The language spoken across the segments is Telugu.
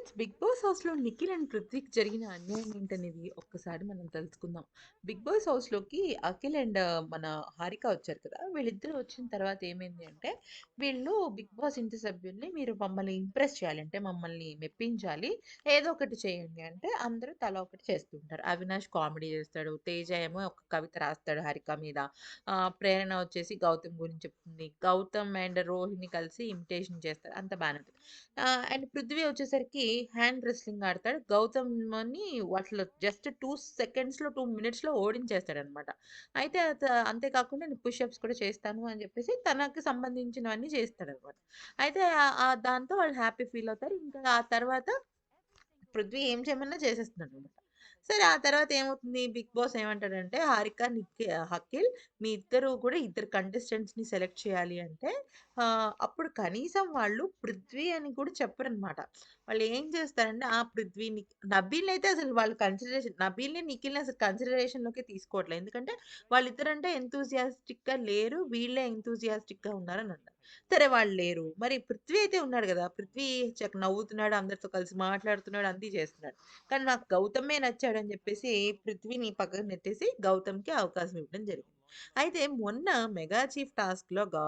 ఫ్రెండ్స్ 'బిగ్ బాస్' హౌస్‌లో నిఖిల్ అండ్ పృథ్వీక్ జరిగిన అన్యాయం ఏంటనేది ఒక్కసారి మనం తెలుసుకుందాం. 'బిగ్ బాస్' హౌస్‌లోకి అఖిల్ అండ్ మన హారిక వచ్చారు కదా! వీళ్ళిద్దరూ వచ్చిన తర్వాత ఏమైంది అంటే, వీళ్ళు 'బిగ్ బాస్' ఇంటి సభ్యుల్ని మీరు మమ్మల్ని ఇంప్రెస్ చేయాలి. అంటే మమ్మల్ని మెప్పించాలి. ఏదో ఒకటి చేయండి అంటే అందరూ తల ఒకటి చేస్తుంటారు అవినాష్ కామెడీ చేస్తాడు. తేజ ఏమో ఒక కవిత రాస్తాడు హారిక మీద. ప్రేరణ వచ్చేసి గౌతమ్ గురించి చెప్తుంది. గౌతమ్ అండ్ రోహిణి కలిసి ఇమిటేషన్ చేస్తారు. అంత బాగానే ఉంటుంది అండ్ పృథ్వీ వచ్చేసరికి హ్యాండ్ రెస్లింగ్ ఆడతాడు. గౌతమ్‌ని వాటిలో జస్ట్ టూ సెకండ్స్‌లో, టూ మినిట్స్‌లో ఓడించేస్తాడనమాట. అయితే అంతేకాకుండా అంతే కాకుండా నేను పుష్ అప్స్ కూడా చేస్తాను అని చెప్పేసి తనకి సంబంధించినవన్నీ చేస్తాడనమాట. అయితే దాంతో వాళ్ళు హ్యాపీ ఫీల్ అవుతారు. ఇంకా ఆ తర్వాత పృథ్వీ ఏం చేయమన్నా చేసేస్తున్నాడనమాట. సరే ఆ తర్వాత ఏమవుతుంది 'బిగ్ బాస్' ఏమంటాడంటే హారిక, నిక్కి హకిల్ మీ ఇద్దరు కూడా ఇద్దరు కంటెస్టెంట్స్‌ని సెలెక్ట్ చేయాలి అంటే అప్పుడు కనీసం వాళ్ళు పృథ్వీ అని కూడా చెప్పరనమాట. వాళ్ళు ఏం చేస్తారంటే ఆ పృథ్వీ, నబీల్‌ని అయితే అసలు వాళ్ళు కన్సిడరేషన్ నబీల్‌ని, నిఖిల్‌ని అసలు కన్సిడరేషన్లోకి తీసుకోవట్లేదు ఎందుకంటే వాళ్ళిద్దరంటే ఎంతూజియాస్టిక్గా లేరు. వీళ్ళే ఎంతూజియాస్టిక్గా ఉన్నారని అంటారు. సరే వాళ్ళు లేరు. మరి పృథ్వీ అయితే ఉన్నాడు కదా! పృథ్వీ చక్క నవ్వుతున్నాడు. అందరితో కలిసి మాట్లాడుతున్నాడు. అంది చేస్తున్నాడు. కానీ నాకు గౌతమే నచ్చాడని చెప్పేసి పృథ్వీని పక్కకు నెట్టేసి గౌతమ్‌కి అవకాశం ఇవ్వడం జరిగింది. అయితే మొన్న మెగా చీఫ్ టాస్క్‌లో గా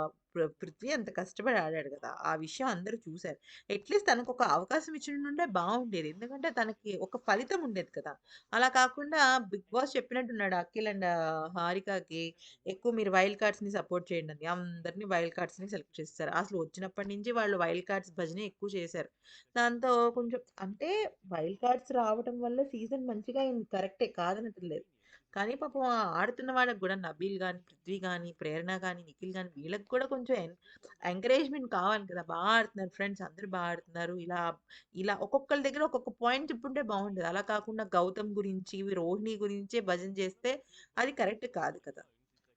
పృథ్వీ అంత కష్టపడి ఆడాడు కదా! ఆ విషయం అందరూ చూసారు. అట్‌లీస్ట్ ఒక అవకాశం ఇచ్చుండుంటే బాగుండేది ఎందుకంటే తనకి ఒక ఫలితం ఉండేది కదా! అలా కాకుండా 'బిగ్ బాస్' చెప్పినట్టున్నాడు అఖిల్ అండ్ హారికకి ఎక్కువ మీరు వైల్డ్ కార్డ్స్‌ని సపోర్ట్ చేయండని. అందరిని వైల్డ్ కార్డ్స్‌ని సెలెక్ట్ చేస్తారు అసలు వచ్చినప్పటి నుంచి వాళ్ళు వైల్డ్ కార్డ్స్ భజనే ఎక్కువ చేశారు. దాంతో కొంచెం అంటే వైల్డ్ కార్డ్స్ రావటం వల్ల సీజన్ మంచిగా అయింది. కరెక్టే కాదనట్లేదు. కానీ పాపం ఆడుతున్న వాళ్ళకి కూడా నబీల్ గాని, పృథ్వీ కానీ ప్రేరణ కానీ నిఖిల్ గాని వీళ్ళకి కూడా కొంచెం ఎంకరేజ్‌మెంట్ కావాలి కదా! బా ఆడుతున్నారు ఫ్రెండ్స్ అందరు బాగా ఆడుతున్నారు. ఇలా ఇలా ఒక్కొక్కరి దగ్గర ఒక్కొక్క పాయింట్ చెప్పుంటే బాగుంటుంది అలా కాకుండా గౌతమ్ గురించి, రోహిణి గురించే భజన చేస్తే అది కరెక్ట్ కాదు కదా!